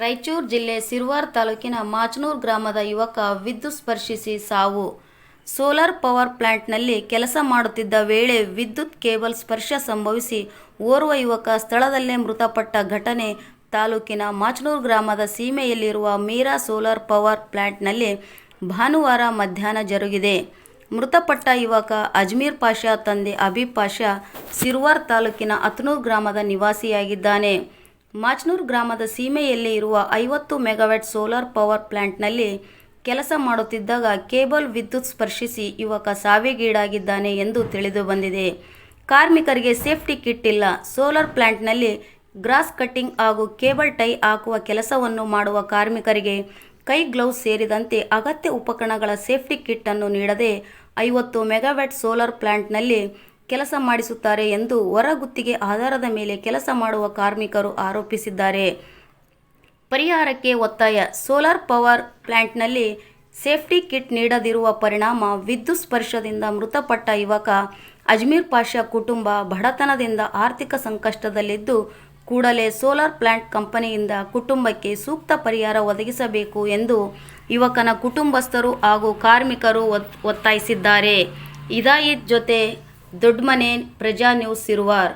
ರಾಯಚೂರು ಜಿಲ್ಲೆ ಸಿರ್ವಾರ್ ತಾಲೂಕಿನ ಮಾಚನೂರು ಗ್ರಾಮದ ಯುವಕ ವಿದ್ಯುತ್ ಸ್ಪರ್ಶಿಸಿ ಸಾವು. ಸೋಲಾರ್ ಪವರ್ ಪ್ಲಾಂಟ್ನಲ್ಲಿ ಕೆಲಸ ಮಾಡುತ್ತಿದ್ದ ವೇಳೆ ವಿದ್ಯುತ್ ಕೇಬಲ್ ಸ್ಪರ್ಶ ಸಂಭವಿಸಿ ಓರ್ವ ಯುವಕ ಸ್ಥಳದಲ್ಲೇ ಮೃತಪಟ್ಟ ಘಟನೆ ತಾಲೂಕಿನ ಮಾಚನೂರು ಗ್ರಾಮದ ಸೀಮೆಯಲ್ಲಿರುವ ಮೀರಾ ಸೋಲಾರ್ ಪವರ್ ಪ್ಲಾಂಟ್ನಲ್ಲಿ ಭಾನುವಾರ ಮಧ್ಯಾಹ್ನ ಜರುಗಿದೆ. ಮೃತಪಟ್ಟ ಯುವಕ ಅಜ್ಮೀರ್ ಪಾಷಾ, ತಂದೆ ಅಬಿ ಪಾಷಾ, ಸಿರ್ವಾರ್ ತಾಲೂಕಿನ ಅತ್ನೂರು ಗ್ರಾಮದ ನಿವಾಸಿಯಾಗಿದ್ದಾನೆ. ಮಾಚನೂರು ಗ್ರಾಮದ ಸೀಮೆಯಲ್ಲಿ ಇರುವ ಐವತ್ತು ಮೆಗಾವ್ಯಾಟ್ ಸೋಲಾರ್ ಪವರ್ ಪ್ಲಾಂಟ್ನಲ್ಲಿ ಕೆಲಸ ಮಾಡುತ್ತಿದ್ದಾಗ ಕೇಬಲ್ ವಿದ್ಯುತ್ ಸ್ಪರ್ಶಿಸಿ ಯುವಕ ಸಾವಿಗೀಡಾಗಿದ್ದಾನೆ ಎಂದು ತಿಳಿದು ಬಂದಿದೆ. ಕಾರ್ಮಿಕರಿಗೆ ಸೇಫ್ಟಿ ಕಿಟ್ ಇಲ್ಲ. ಸೋಲಾರ್ ಪ್ಲಾಂಟ್ನಲ್ಲಿ ಗ್ರಾಸ್ ಕಟ್ಟಿಂಗ್ ಹಾಗೂ ಕೇಬಲ್ ಟೈ ಹಾಕುವ ಕೆಲಸವನ್ನು ಮಾಡುವ ಕಾರ್ಮಿಕರಿಗೆ ಕೈ ಗ್ಲೌಸ್ ಸೇರಿದಂತೆ ಅಗತ್ಯ ಉಪಕರಣಗಳ ಸೇಫ್ಟಿ ಕಿಟ್ ಅನ್ನು ನೀಡದೆ ಐವತ್ತು ಮೆಗಾವ್ಯಾಟ್ ಸೋಲಾರ್ ಪ್ಲಾಂಟ್ನಲ್ಲಿ ಕೆಲಸ ಮಾಡಿಸುತ್ತಾರೆ ಎಂದು ಹೊರಗುತ್ತಿಗೆ ಆಧಾರದ ಮೇಲೆ ಕೆಲಸ ಮಾಡುವ ಕಾರ್ಮಿಕರು ಆರೋಪಿಸಿದ್ದಾರೆ. ಪರಿಹಾರಕ್ಕೆ ಒತ್ತಾಯ. ಸೋಲಾರ್ ಪವರ್ ಪ್ಲಾಂಟ್ನಲ್ಲಿ ಸೇಫ್ಟಿ ಕಿಟ್ ನೀಡದಿರುವ ಪರಿಣಾಮ ವಿದ್ಯುತ್ ಸ್ಪರ್ಶದಿಂದ ಮೃತಪಟ್ಟ ಯುವಕ ಅಜ್ಮೀರ್ ಪಾಷಾ ಕುಟುಂಬ ಬಡತನದಿಂದ ಆರ್ಥಿಕ ಸಂಕಷ್ಟದಲ್ಲಿದ್ದು ಕೂಡಲೇ ಸೋಲಾರ್ ಪ್ಲಾಂಟ್ ಕಂಪನಿಯಿಂದ ಕುಟುಂಬಕ್ಕೆ ಸೂಕ್ತ ಪರಿಹಾರ ಒದಗಿಸಬೇಕು ಎಂದು ಯುವಕನ ಕುಟುಂಬಸ್ಥರು ಹಾಗೂ ಕಾರ್ಮಿಕರು ಒತ್- ಒತ್ತಾಯಿಸಿದ್ದಾರೆ. ಇದಾಯಿತ್ ಜೊತೆ ದೊಡ್ಡಮನೆ ಪ್ರಜಾ ನ್ಯೂಸ್ ಸಿರುವಾರ್